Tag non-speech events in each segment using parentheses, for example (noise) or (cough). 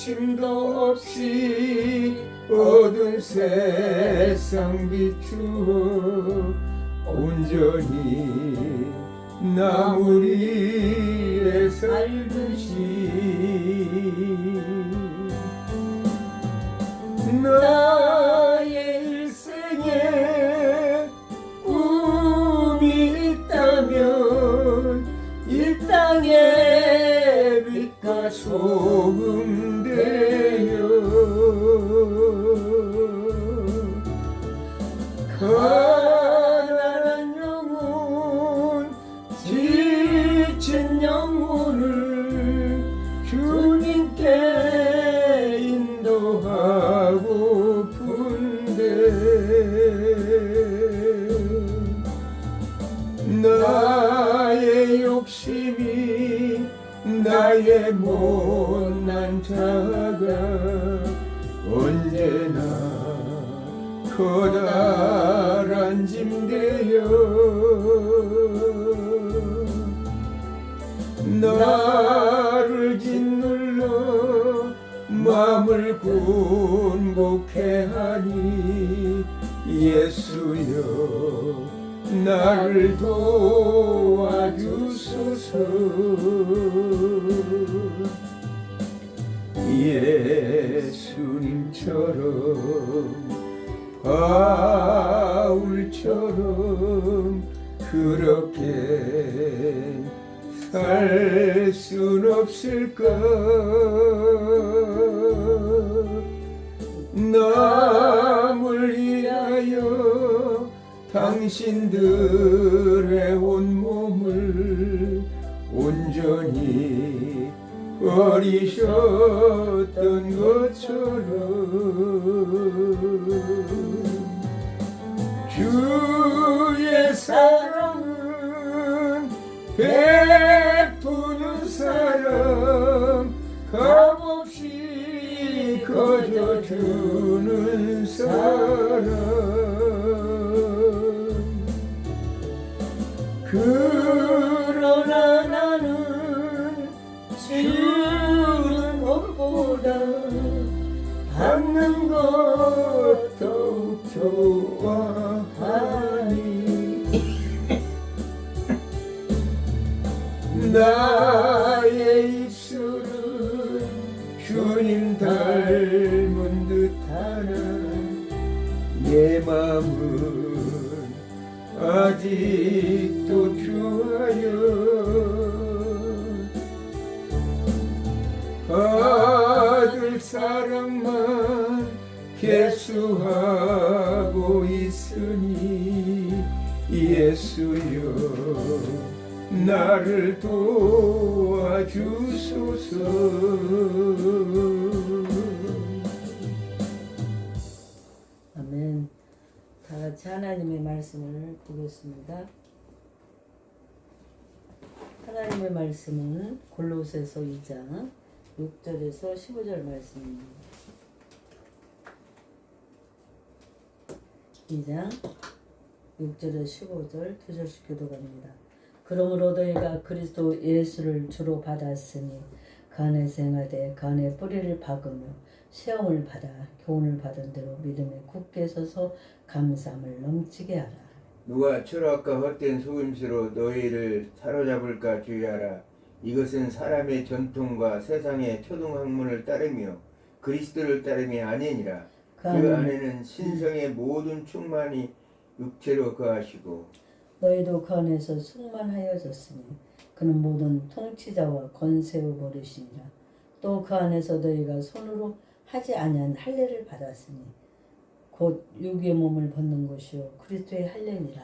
욕심도 없이 어두운 세상 비추어 온전히 나무리에 살듯이 나의 일생에 꿈이 있다면 이 땅에 빛과 소금 가난한 영혼 지친 영혼을 주님께 인도하고픈데 나의 욕심이 나의 못난 자가 언제나 커다 나를 짓눌러 마음을 곤곡해 하니 예수여 나를 도와주소서. 예수님처럼 바울처럼 그렇게 살순 없을까 남을 위하여 당신들의 온 몸을 온전히 버리셨 그러나 나는 주는 것보다 받는 것 더욱 좋아하니. (laughs) 나 사랑만 계수하고 있으니 예수여 나를 도와주소서 아멘. 다 같이 하나님의 말씀을 보겠습니다. 하나님의 말씀은 골로새서 2장 6절에서 15절 말씀입니다. 2장 6절에서 15절 두 절씩 교도갑니다. 그러므로 너희가 그리스도 예수를 주로 받았으니 간에 생하되 간에 뿌리를 박으며 시험을 받아 교훈을 받은 대로 믿음에 굳게 서서 감사함을 넘치게 하라. 누가 철학과 헛된 속임수로 너희를 사로잡을까 주의하라. 이것은 사람의 전통과 세상의 초등학문을 따르며 그리스도를 따름이 아니니라. 그그 안에 안에는 신성의 모든 충만이 육체로 거하시고 너희도 그 안에서 충만하여졌으니 그는 모든 통치자와 권세의 버릇이니라. 또 그 안에서 너희가 손으로 하지 아니한 할례를 받았으니 곧 육의 몸을 벗는 것이요 그리스도의 할례니라.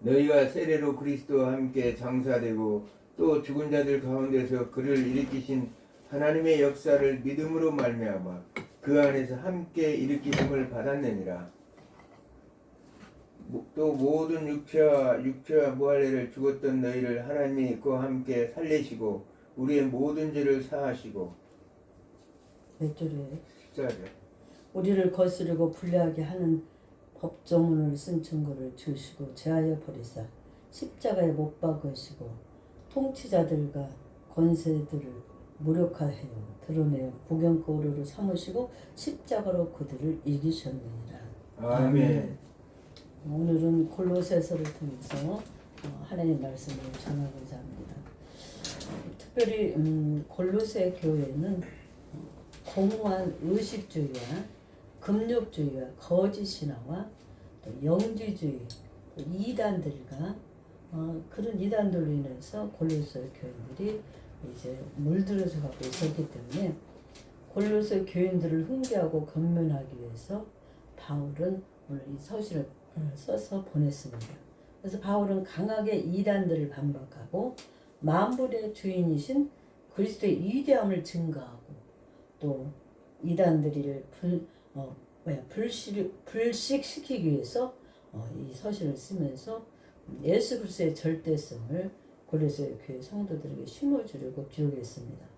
너희가 세례로 그리스도와 함께 장사되고 또 죽은 자들 가운데서 그를 일으키신 하나님의 역사를 믿음으로 말미암아 그 안에서 함께 일으키심을 받았느니라. 모- 또 모든 육체와 육체와 무할례를 죽었던 너희를 하나님이 그와 함께 살리시고 우리의 모든 죄를 사하시고 몇 줄이에요? 십자죠. 우리를 거스르고 불리하게 하는 법조문을 쓴 증거를 주시고 제하여 버리사 십자가에 못 박으시고 통치자들과 권세들을 무력화하여 드러내어 구경거리로 삼으시고 십자가로 그들을 이기셨느니라. 아멘. 오늘은 골로새서를 통해서 어, 하나님 말씀을 전하고자 합니다. 특별히 음, 골로새 교회는 어, 공허한 의식주의와 금욕주의와 거짓 신화와 또 영지주의, 또 이단들과 어, 그런 이단들로 인해서 골로새 교인들이 이제 물들어져 가고 있었기 때문에 골로새 교인들을 훈계하고 건면하기 위해서 바울은 오늘 이 서신을 써서 보냈습니다. 그래서 바울은 강하게 이단들을 반박하고 만물의 주인이신 그리스도의 위대함을 증거하고 또 이단들을 불, 어, 뭐야, 불식, 불식시키기 위해서 어, 이 서신을 쓰면서 예수 그리스도의 절대성을 고려세 교회 성도들에게 심어주려고 기록했습니다.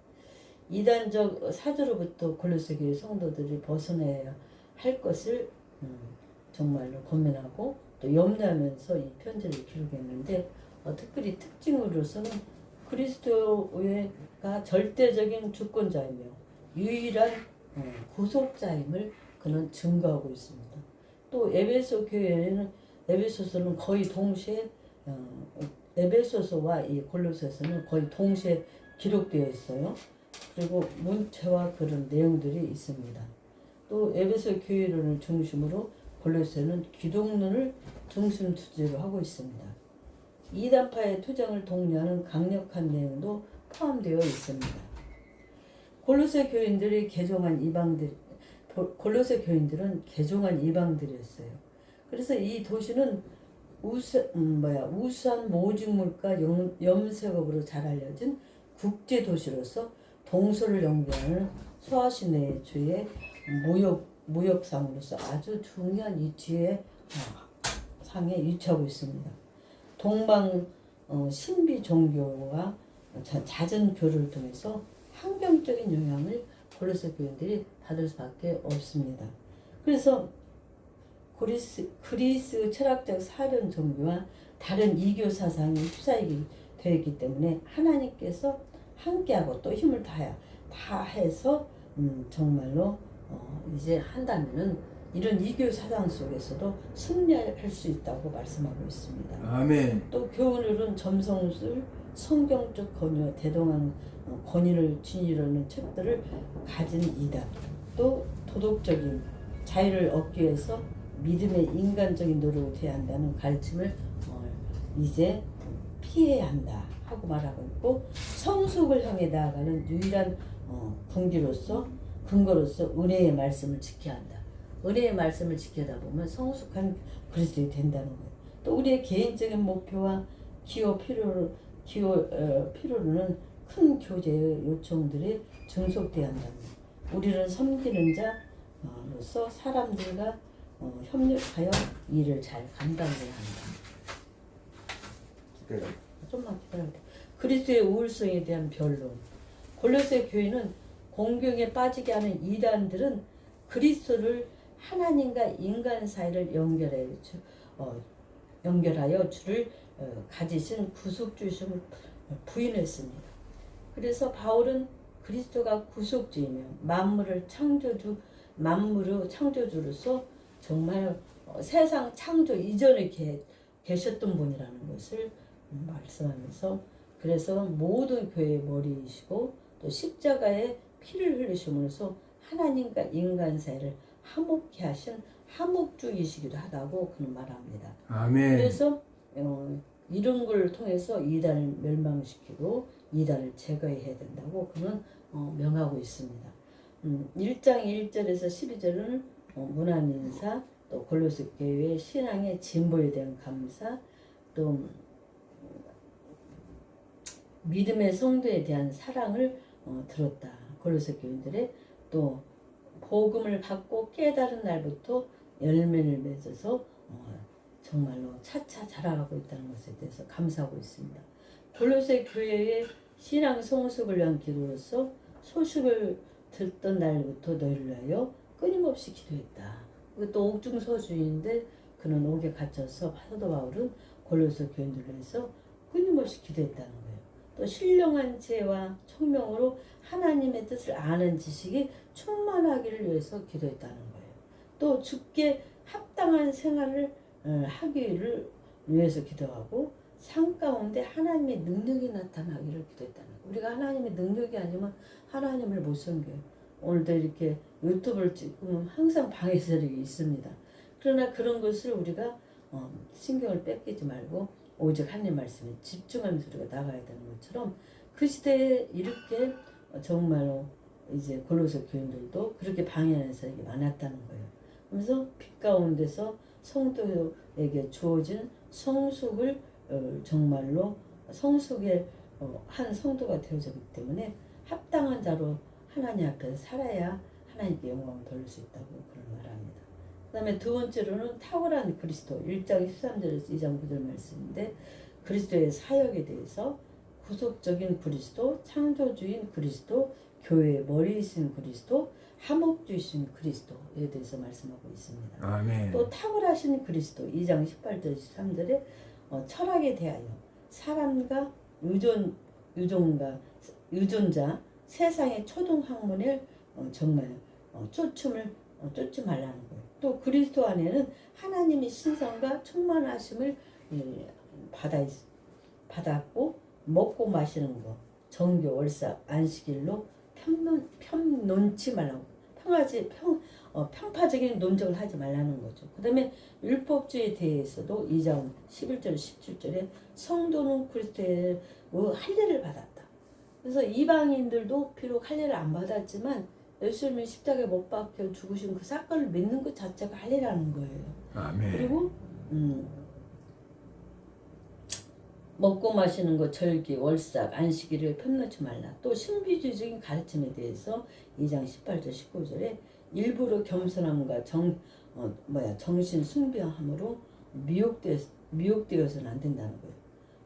이단적 사조로부터 골로새 교회 성도들이 벗어나야 할 것을 음, 정말로 고민하고 또 염려하면서 이 편지를 기록했는데 어, 특별히 특징으로서는 그리스도가 절대적인 주권자이며 유일한 어, 구속자임을 그는 증거하고 있습니다. 또 에베소 교회에는 에베소서는 거의 동시에 어, 에베소서와 이 골로새서는 거의 동시에 기록되어 있어요. 그리고 문체와 그런 내용들이 있습니다. 또 에베소 교회론을 중심으로 골로새는 기독론을 중심 주제로 하고 있습니다. 이단파의 투쟁을 독려하는 강력한 내용도 포함되어 있습니다. 골로새 교인들이 개종한 이방들 골로새 교인들은 개종한 이방들이었어요. 그래서 이 도시는 우수 음, 뭐야 우수한 모직물과 염, 염색업으로 잘 알려진 국제 도시로서 동서를 연결하는 소아시내 주의 무역 무역상으로서 아주 중요한 위치에 어, 상에 위치하고 있습니다. 동방 어, 신비 종교와 자- 잦은 교류를 통해서 환경적인 영향을 골로새 교인들이 받을 수밖에 없습니다. 그래서 그리스, 그리스 철학적 사변 종교와 다른 이교 사상이 휩싸이게 되었기 때문에 하나님께서 함께하고 또 힘을 다해 다 해서 음, 정말로 어, 이제 한다면은 이런 이교 사상 속에서도 승리할 수 있다고 말씀하고 있습니다. 아멘. 또 교훈을은 점성술, 성경적 권위, 대동한 어, 권위를 지니려는 책들을 가진 이단, 또 도덕적인 자유를 얻기 위해서 믿음의 인간적인 노력을 해야 한다는 가르침을 어, 이제 피해야 한다 하고 말하고 있고 성숙을 향해 나아가는 유일한 어, 군기로서 근거로서 은혜의 말씀을 지켜야 한다. 은혜의 말씀을 지켜다 보면 성숙한 그리스도이 된다는 거예요. 또 우리의 개인적인 목표와 기호 필요로 기호 어, 필요로는 큰 교제의 요청들이 증속돼야 한다. 우리는 섬기는 자로서 사람들과 어, 협력하여 일을 잘 감당해야 한다. 그래. 좀만 기다려야 돼. 그리스도의 우울성에 대한 변론. 골로새 교회는 공경에 빠지게 하는 이단들은 그리스도를 하나님과 인간 사이를 연결하여 주, 어, 연결하여 주를 어, 가지신 구속주심을 부인했습니다. 그래서 바울은 그리스도가 구속주이며 만물을 창조주 만물의 창조주로서 정말 어, 세상 창조 이전에 계, 계셨던 분이라는 것을 말씀하면서 그래서 모든 교회의 머리이시고 또 십자가에 피를 흘리심으로써 하나님과 인간 사이를 화목케 하신 화목주이시기도 하다고 그는 말합니다. 아멘. 그래서 어, 이런 걸 통해서 이단을 멸망시키고 이단을 제거해야 된다고 그는 어, 명하고 있습니다. 음, 1장 1절에서 12절은 어, 문안 인사, 또 골로새 교회의 신앙의 진보에 대한 감사, 또 음, 믿음의 성도에 대한 사랑을 어, 들었다. 골로새 교인들의 또 복음을 받고 깨달은 날부터 열매를 맺어서 어, 정말로 차차 자라가고 있다는 것에 대해서 감사하고 있습니다. 골로새 교회의 신앙 성숙을 위한 기도로서 소식을 듣던 날부터 너희를 위하여 끊임없이 기도했다. 또 옥중 서주인데 그는 옥에 갇혀서 사도 바울은 골로새 교인들을 위해서 끊임없이 기도했다는 거예요. 또 신령한 지혜와 총명으로 하나님의 뜻을 아는 지식이 충만하기를 위해서 기도했다는 거예요. 또 죽게 합당한 생활을 어, 하기를 위해서 기도하고 삶 가운데 하나님의 능력이 나타나기를 기도했다는 거예요. 우리가 하나님의 능력이 아니면 하나님을 못 섬겨요. 오늘도 이렇게 유튜브를 찍으면 항상 방해설이 있습니다. 그러나 그런 것을 우리가 어, 신경을 뺏기지 말고 오직 하나님 말씀에 집중하면서 우리가 나가야 되는 것처럼 그 시대에 이렇게 어, 정말로 이제 골로새 교인들도 그렇게 방해하는 사람이 많았다는 거예요. 그래서 빛 가운데서 성도에게 주어진 성숙을 어, 정말로 성숙의 어, 한 성도가 되어졌기 때문에 합당한 자로 하나님 앞에서 살아야 하나님께 영광을 돌릴 수 있다고 그런 말합니다. 그 다음에 두 번째로는 탁월한 그리스도 1장 13절에서 2장 9절 말씀인데 그리스도의 사역에 대해서 구속적인 그리스도, 창조주인 그리스도, 교회의 머리이신 그리스도, 하목주이신 그리스도에 대해서 말씀하고 있습니다. 아멘. 또 탁월하신 그리스도 2장 18절 13절에 어, 철학에 대하여 사람과 유존 유존과 유존자 세상의 초등 학문을 어, 정말 어, 쫓음을 어, 쫓지 말라는 거예요. 또 그리스도 안에는 하나님의 신성과 충만하심을 예, 받아 있, 받았고 먹고 마시는 거 정교 월삭 안식일로 편론 편논치 말라고 평화지 평 어, 평파적인 논쟁을 하지 말라는 거죠. 그다음에 율법주의에 대해서도 2장 11절 17절에 성도는 그리스도의 할례를 받았다. 그래서 이방인들도 비록 할례를 안 받았지만 예수님이 십자가에 못 박혀 죽으신 그 사건을 믿는 것 자체가 할례라는 거예요. 아멘. 그리고 음, 먹고 마시는 것 절기, 월삭, 안식일을 편놓지 말라. 또 신비주의적인 가르침에 대해서 2장 18절 19절에 일부러 겸손함과 정 어, 뭐야 정신 숭배함으로 미혹되 미혹되어서는 안 된다는 거예요.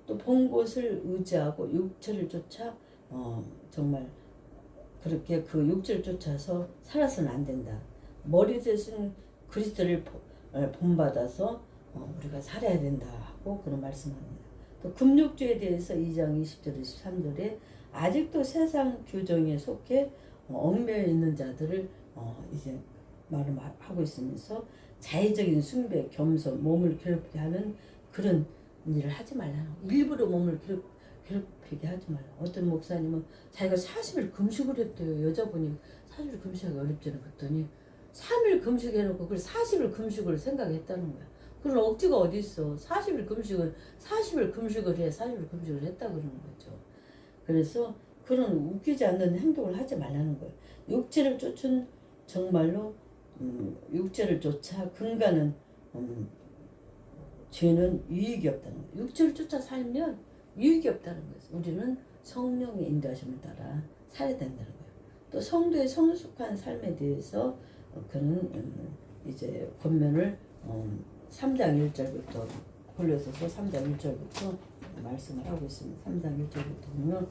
또본 곳을 의지하고 육체를 쫓아 어, 정말 그렇게 그 육체를 쫓아서 살아서는 안 된다. 머리 대신 그리스도를 보- 어, 본받아서 어, 우리가 살아야 된다 하고 그런 말씀합니다. 또 금욕주에 대해서 2장 20절 23절에 아직도 세상 규정에 속해 어, 얽매여 있는 자들을 어, 이제 말을 마- 하고 있으면서 자의적인 숭배, 겸손, 몸을 괴롭게 하는 그런 일을 하지 말라는 거. 일부러 몸을 괴롭, 괴롭히게 하지 말라. 어떤 목사님은 자기가 40일 금식을 했대요. 여자분이 40일 금식하기 어렵잖아. 그랬더니 3일 금식해놓고 그걸 40일 금식을 생각했다는 거야. 그런 억지가 어디 있어? 40일 금식을 40일 금식을 해 40일 금식을 했다 그러는 거죠. 그래서 그런 웃기지 않는 행동을 하지 말라는 거예요. 육체를 쫓은 정말로 음, 육체를 쫓아 근간은 음, 죄는 유익이 없다는 거예요. 육체를 쫓아 살면 유익이 없다는 거예요. 우리는 성령의 인도하심을 따라 살아야 된다는 거예요. 또 성도의 성숙한 삶에 대해서 어, 그는 음, 이제 권면을 음, 3장 1절부터 골로새서 3장 1절부터 말씀을 하고 있습니다. 3장 1절부터 보면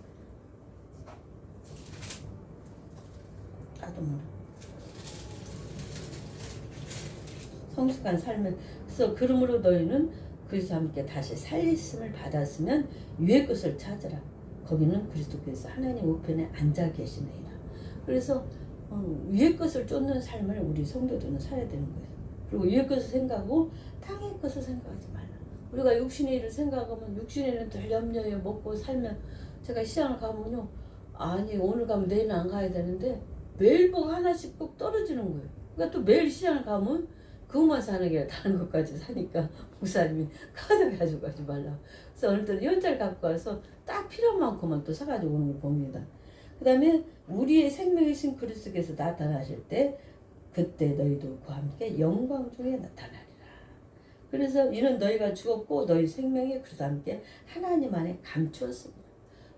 나도 모르 성숙한 그래서 그러므로 너희는 그리스도 함께 다시 살리심을 받았으면 위의 것을 찾으라. 거기는 그리스도께서 하나님 우편에 앉아 계시느니라. 그래서 어, 위의 것을 쫓는 삶을 우리 성도들은 살아야 되는 거예요. 그리고 위의 것을 생각하고 땅의 것을 생각하지 말라. 우리가 육신의 일을 생각하면 육신의 일은 늘 염려해 먹고 살면 제가 시장을 가면요. 아니 오늘 가면 내일 안 가야 되는데 매일 복 하나씩 꼭 떨어지는 거예요. 그러니까 또 매일 시장을 가면 그것만 사는 게 다른 것까지 사니까 목사님이 카드 가지고 가지 말라. 그래서 어느 때는 연자를 갖고 와서 딱 필요한 만큼만 또 사가지고 오는 걸 봅니다. 그 다음에 우리의 생명이신 그리스도께서 나타나실 때 그때 너희도 그와 함께 영광 중에 나타나리라. 그래서 이는 너희가 죽었고 너희 생명이 그리스도 함께 하나님 안에 감추었습니다.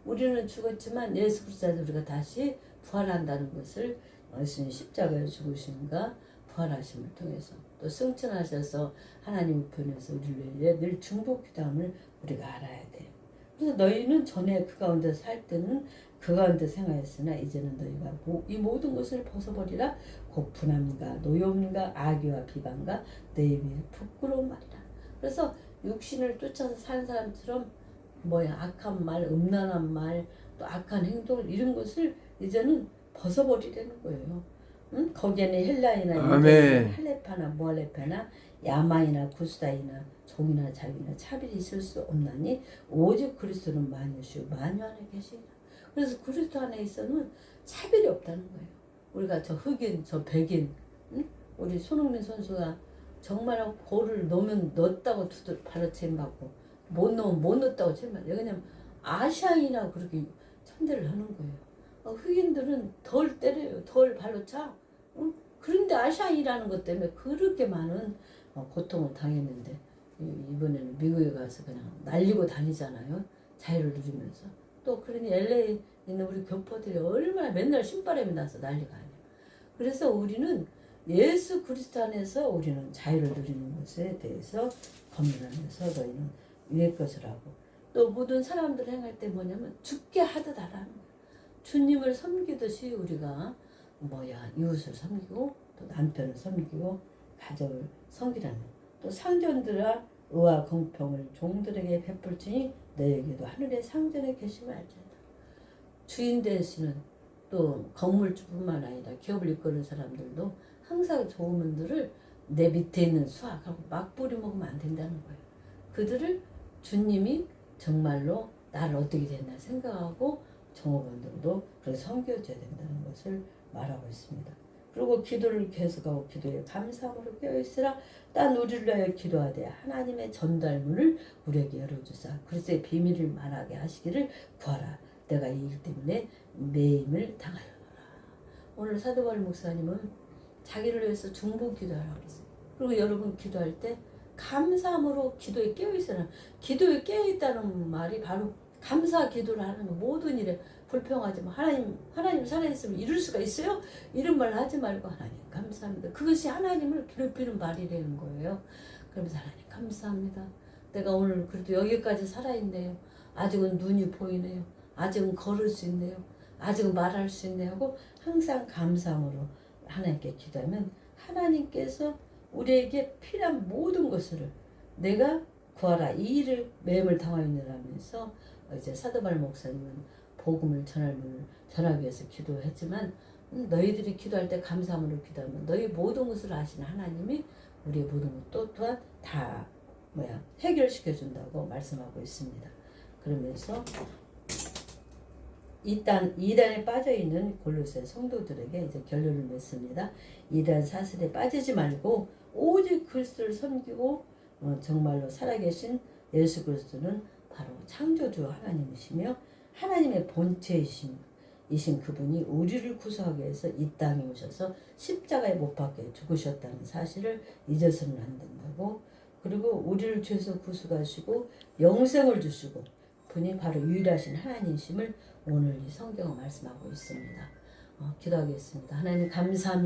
우리는 죽었지만 예수 그리스도 안에서 우리가 다시 부활한다는 것을 예수님 십자가에 죽으심과 부활하심을 통해서 또 승천하셔서 하나님 우편에서 우리를 위해 늘 중복기도함을 우리가 알아야 돼. 그래서 너희는 전에 그 가운데 살 때는 그 가운데 생활했으나 이제는 너희가 모- 이 모든 것을 벗어버리라 곧 분함과 노여움과 악의와 비방과 너희 위에 부끄러운 말이라. 그래서 육신을 쫓아서 사는 사람처럼 뭐야 악한 말, 음란한 말, 또 악한 행동을 이런 것을 이제는 벗어버리려는 거예요. 응? 거기에는 헬라이나 아멘. 할레파나 모알레파나 야마이나 구스다이나 종이나 자유나 차별이 있을 수 없나니 오직 그리스도는 만유시오 만유 안에 계시니라. 그래서 그리스도 안에 있어는 차별이 없다는 거예요. 우리가 저 흑인, 저 백인, 응? 우리 손흥민 선수가 정말 골을 넣으면 넣었다고 두들 바로 책임받고 못 넣으면 못 넣었다고 책임받고 왜냐면 아시아인이라 그렇게 천대를 하는 거예요. 어, 흑인들은 덜 때려요. 덜 발로 차. 응? 그런데 아시아인이라는 것 때문에 그렇게 많은 어, 고통을 당했는데 이- 이번에는 미국에 가서 그냥 날리고 다니잖아요. 자유를 누리면서. 또 그러니 LA 있는 우리 교포들이 얼마나 맨날 신바람이 나서 난리가 아니야. 그래서 우리는 예수 그리스도 안에서 우리는 자유를 누리는 것에 대해서 건면하면서 너희는 위의 것을 하고 또 모든 사람들 행할 때 뭐냐면 죽게 하듯 하라는. 주님을 섬기듯이 우리가 뭐야 이웃을 섬기고 또 남편을 섬기고 가정을 섬기라는. 또 상전들아 의와 공평을 종들에게 베풀지니 너에게도 하늘의 상전에 계심을 알지어다. 주인 되시는 또 건물주뿐만 아니라 기업을 이끄는 사람들도 항상 좋은 분들을 내 밑에 있는 수학하고 막 뿌리 먹으면 안 된다는 거예요. 그들을 주님이 정말로 나를 어떻게 됐나 생각하고 종업원들도 그렇게 섬겨줘야 된다는 것을 말하고 있습니다. 그리고 기도를 계속하고 기도에 감사함으로 깨어있으라. 딴 우리를 위하여 기도하되 하나님의 전달문을 우리에게 열어주사 그리스의 비밀을 말하게 하시기를 구하라. 내가 이 일 때문에 매임을 당하려노라 오늘 사도바울 목사님은 자기를 위해서 중보 기도하라고 그랬어요 그리고 여러분 기도할 때 감사함으로 기도에 깨어있으라. 기도에 깨어있다는 말이 바로 감사 기도를 하는 거 모든 일에 불평하지만 하나님 하나님 살아있으면 이룰 수가 있어요? 이런 말 하지 말고 하나님 감사합니다. 그것이 하나님을 괴롭히는 말이라는 거예요. 그러면서 하나님 감사합니다. 내가 오늘 그래도 여기까지 살아있네요. 아직은 눈이 보이네요. 아직은 걸을 수 있네요. 아직은 말할 수 있네요. 하고 항상 감사함으로 하나님께 기도하면 하나님께서 우리에게 필요한 모든 것을 내가 구하라 이 일을 매임을 당하였느라면서 이제 사도발 목사님은 복음을 전할 문을 전하기 위해서 기도했지만 음, 너희들이 기도할 때 감사함으로 기도하면 너희 모든 것을 아시는 하나님이 우리의 모든 것도 또한 다 뭐야 해결시켜 준다고 말씀하고 있습니다. 그러면서 이단 이단에 빠져 있는 골로새 성도들에게 이제 결론을 맺습니다. 이단 사슬에 빠지지 말고 오직 그리스도를 섬기고 어, 정말로 살아계신 예수 그리스도는 바로 창조주 하나님이시며 하나님의 본체이신 이신 그분이 우리를 구속하기 위해서 이 땅에 오셔서 십자가에 못 박혀 죽으셨다는 사실을 잊어서는 안 된다고 그리고 우리를 죄에서 구속하시고 영생을 주시고 분이 바로 유일하신 하나님이심을 오늘 이 성경은 말씀하고 있습니다. 어, 기도하겠습니다. 하나님 감사합니다.